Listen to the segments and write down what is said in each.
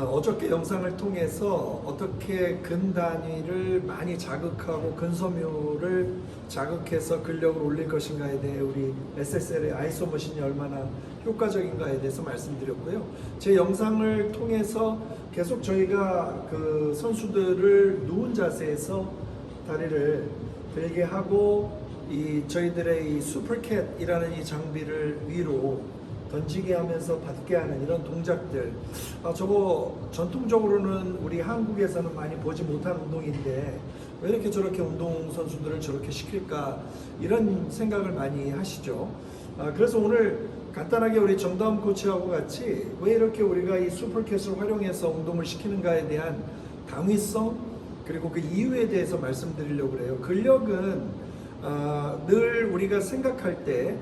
어, 어저께 영상을 통해서 어떻게 근 단위를 많이 자극하고 근섬유를 자극해서 근력을 올릴 것인가에 대해 우리 SSL의 아이소 머신이 얼마나 효과적인가에 대해서 말씀드렸고요. 제 영상을 통해서 계속 저희가 그 선수들을 누운 자세에서 다리를 들게 하고 이 저희들의 이 슈퍼캣이라는 이 장비를 위로 던지게 하면서 받게 하는 이런 동작들. 아, 저거 전통적으로는 우리 한국에서는 많이 보지 못한 운동인데 왜 이렇게 저렇게 운동 선수들을 저렇게 시킬까 이런 생각을 많이 하시죠. 아, 그래서 오늘 간단하게 우리 정다운 코치하고 같이 왜 이렇게 우리가 이 슈퍼캣을 활용해서 운동을 시키는가에 대한 당위성 그리고 그 이유에 대해서 말씀드리려고 그래요. 근력은 아, 늘 우리가 생각할 때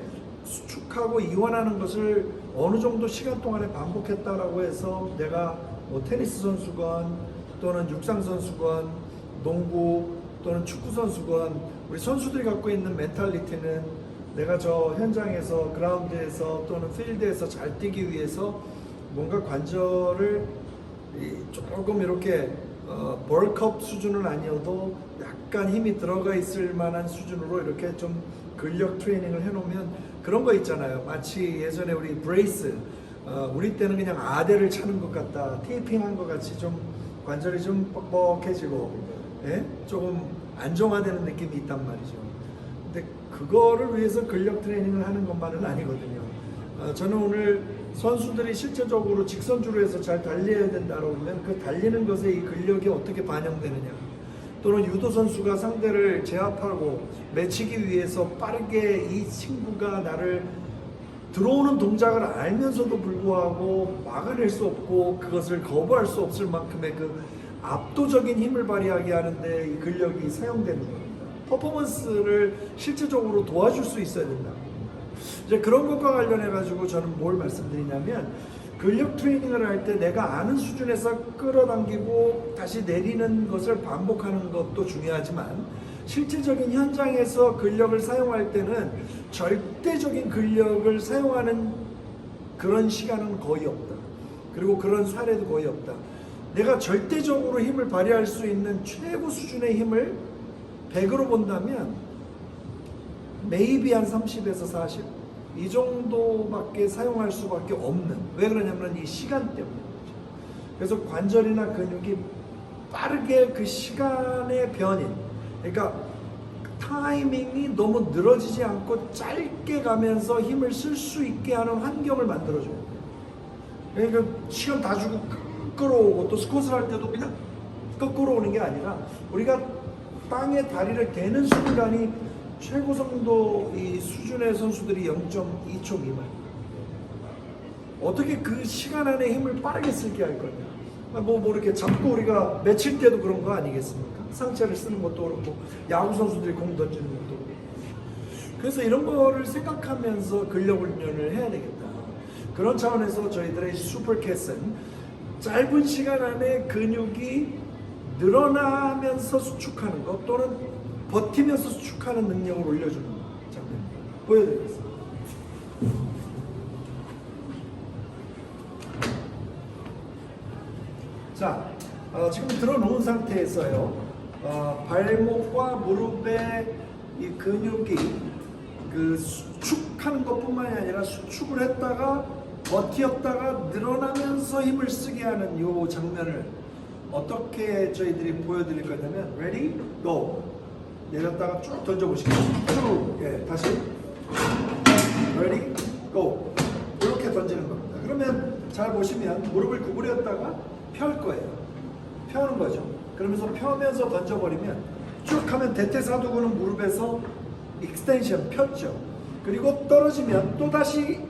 수축하고 이완하는 것을 어느 정도 시간 동안에 반복했다라고 해서 내가 뭐 테니스 선수건 또는 육상 선수건 농구 또는 축구 선수건 우리 선수들이 갖고 있는 멘탈리티는 내가 저 현장에서 그라운드에서 또는 필드에서 잘 뛰기 위해서 뭔가 관절을 이 조금 이렇게 어, 벌컵 수준은 아니어도 약간 힘이 들어가 있을 만한 수준으로 이렇게 좀 근력 트레이닝을 해놓으면 그런 거 있잖아요. 마치 예전에 우리 브레이스, 어, 우리 때는 그냥 아대를 차는 것 같다. 테이핑 한 것 같이 좀 관절이 좀 뻑뻑해지고, 예? 조금 안정화되는 느낌이 있단 말이죠. 근데 그거를 위해서 근력 트레이닝을 하는 것만은 아니거든요. 어, 저는 오늘 선수들이 실제적으로 직선주로 해서 잘 달려야 된다고 하면 그 달리는 것에 이 근력이 어떻게 반영되느냐. 또는 유도 선수가 상대를 제압하고 맺히기 위해서 빠르게 이 친구가 나를 들어오는 동작을 알면서도 불구하고 막아낼 수 없고 그것을 거부할 수 없을 만큼의 그 압도적인 힘을 발휘하게 하는데 이 근력이 사용되는 겁니다. 퍼포먼스를 실제적으로 도와줄 수 있어야 된다. 이제 그런 것과 관련해 가지고 저는 뭘 말씀드리냐면 근력 트레이닝을 할 때 내가 아는 수준에서 끌어당기고 다시 내리는 것을 반복하는 것도 중요하지만 실질적인 현장에서 근력을 사용할 때는 절대적인 근력을 사용하는 그런 시간은 거의 없다. 그리고 그런 사례도 거의 없다. 내가 절대적으로 힘을 발휘할 수 있는 최고 수준의 힘을 100으로 본다면 메이비 한 30에서 40? 이 정도밖에 사용할 수밖에 없는 왜 그러냐면 이 시간 때문에 그래서 관절이나 근육이 빠르게 그 시간의 변인 그러니까 타이밍이 너무 늘어지지 않고 짧게 가면서 힘을 쓸 수 있게 하는 환경을 만들어줘요. 그러니까 시간 다 주고 끌어오고 또 스쿼트를 할 때도 그냥 거꾸로 오는 게 아니라 우리가 땅에 다리를 대는 순간이 최고 정도 이 수준의 선수들이 0.2초 미만. 어떻게 그 시간 안에 힘을 빠르게 쓰게 할 거냐. 뭐, 뭐 이렇게 잡고 우리가 맺힐 때도 그런 거 아니겠습니까? 상체를 쓰는 것도 그렇고, 야구 선수들이 공 던지는 것도. 그래서 이런 거를 생각하면서 근력 훈련을 해야 되겠다. 그런 차원에서 저희들의 슈퍼캣은 짧은 시간 안에 근육이 늘어나면서 수축하는 것 또는 버티면서 수축하는 능력을 올려주는 장면입니다. 보여드리겠습니다. 자, 어, 지금 들어놓은 상태에서요. 어, 발목과 무릎의 이 근육이 그 수축하는 것뿐만이 아니라 수축을 했다가 버티었다가 늘어나면서 힘을 쓰게 하는 이 장면을 어떻게 저희들이 보여드릴 거냐면 ready go 내렸다가 쭉 던져보시겠습니다. 쭉 예, 다시 ready go 이렇게 던지는 겁니다. 그러면 잘 보시면 무릎을 구부렸다가 펼 거예요. 펴는 거죠. 그러면서 펴면서 던져버리면 쭉 하면 대퇴사두근은 무릎에서 익스텐션 폈죠. 그리고 떨어지면 또 다시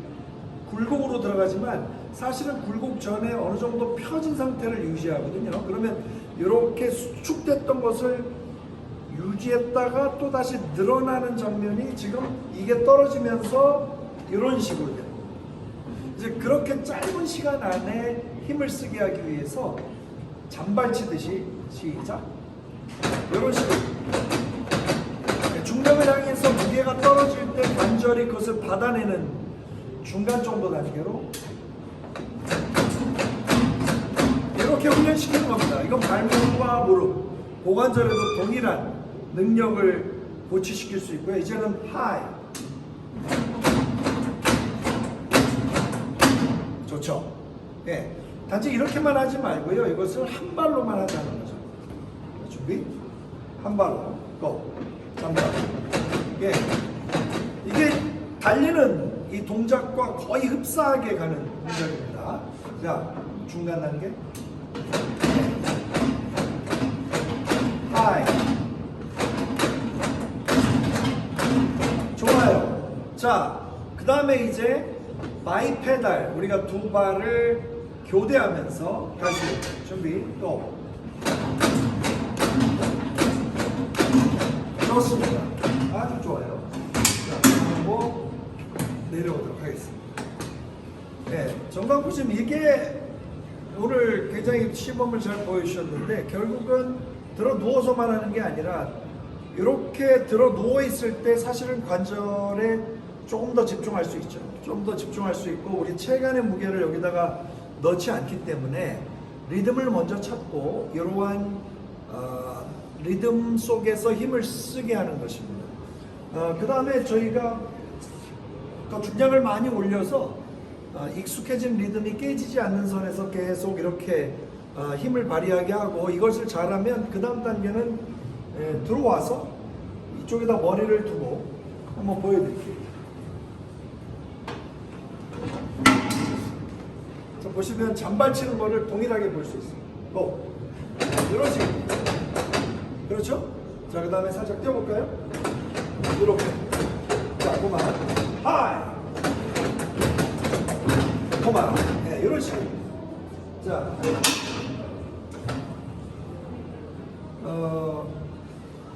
굴곡으로 들어가지만 사실은 굴곡 전에 어느 정도 펴진 상태를 유지하거든요. 그러면 이렇게 수축됐던 것을 유지했다가 또 다시 늘어나는 장면이 지금 이게 떨어지면서 이런 식으로. 이제 그렇게 짧은 시간 안에 힘을 쓰게 하기 위해서 잔발 치듯이 시작. 이런 식으로 중력을 향해서 무게가 떨어질 때 관절이 그것을 중간 정도 단계로 이렇게 훈련시키는 겁니다. 이건 발목과 무릎, 고관절에도 동일한 능력을 고취시킬 수 있고요. 이제는 하이. 좋죠. 예. 단지 이렇게만 하지 말고요. 이것을 한 발로만 하자는 거죠. 준비. 한 발로. 고. 잠깐. 예. 이게 달리는 이 동작과 거의 흡사하게 가는 동작입니다. 자, 중간 단계. 자, 그 다음에 이제 바이페달 우리가 두 발을 교대하면서 다시 준비 또 좋습니다. 아주 좋아요. 자, 그리고 내려오도록 하겠습니다. 네, 정강부님 이게 오늘 굉장히 시범을 잘 보여주셨는데 결국은 들어 누워서만 하는 게 아니라 이렇게 들어 누워 있을 때 사실은 관절에 조금 더 집중할 수 있죠. 좀 더 집중할 수 있고 우리 체간의 무게를 여기다가 넣지 않기 때문에 리듬을 먼저 찾고 이러한 어, 리듬 속에서 힘을 쓰게 하는 것입니다. 그 다음에 저희가 더 중량을 많이 올려서 어, 익숙해진 리듬이 깨지지 않는 선에서 계속 이렇게 어, 힘을 발휘하게 하고 이것을 잘하면 그 다음 단계는 예, 들어와서 이쪽에다 머리를 두고 한번 보여드릴게요. 자, 보시면 잔발 치는 거를 동일하게 볼 수 있어요. 고! 이러지. 그렇죠? 자, 그 다음에 살짝 뛰어볼까요? 이렇게. 자, 그만. 하이! 그만. 네, 이런 식으로. 자. 어,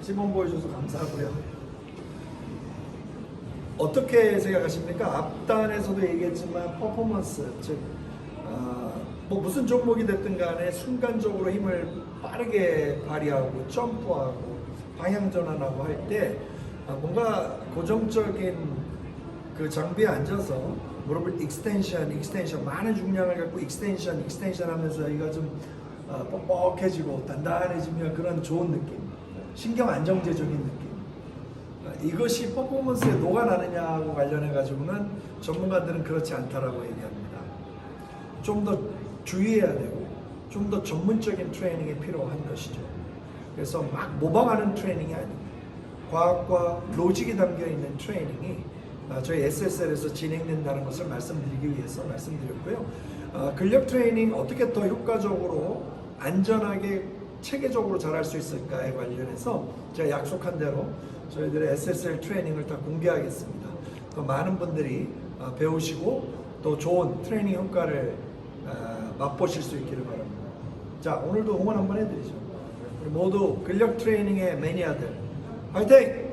시범 보여줘서 감사하고요. 어떻게 생각하십니까? 앞단에서도 얘기했지만 퍼포먼스, 즉, 어, 뭐 무슨 종목이 됐든 간에 순간적으로 힘을 빠르게 발휘하고 점프하고 방향 전환하고 할때 아, 뭔가 고정적인 그 장비에 앉아서 무릎을 익스텐션, 익스텐션 많은 중량을 갖고 익스텐션, 익스텐션 하면서 여기가 좀 어, 뻑뻑해지고 단단해지면 그런 좋은 느낌, 신경 안정제적인 느낌. 어, 이것이 퍼포먼스에 녹아나느냐하고 관련해 가지고는 전문가들은 그렇지 않다라고 얘기합니다. 좀 더 주의해야 되고 좀 더 전문적인 트레이닝이 필요한 것이죠. 그래서 막 모방하는 트레이닝이 아니고 과학과 로직이 담겨 있는 트레이닝이 아, 저희 SSL에서 진행된다는 것을 말씀드리기 위해서 말씀드렸고요. 아, 근력 트레이닝 어떻게 더 효과적으로 안전하게 체계적으로 잘할 수 있을까에 관련해서 제가 약속한 대로 저희들의 SSL 트레이닝을 다 공개하겠습니다. 또 많은 분들이 아, 배우시고 또 좋은 트레이닝 효과를 아, 맛보실 수 있기를 바랍니다. 자, 오늘도 응원 한번 해드리죠. 모두 근력 트레이닝의 매니아들, 화이팅!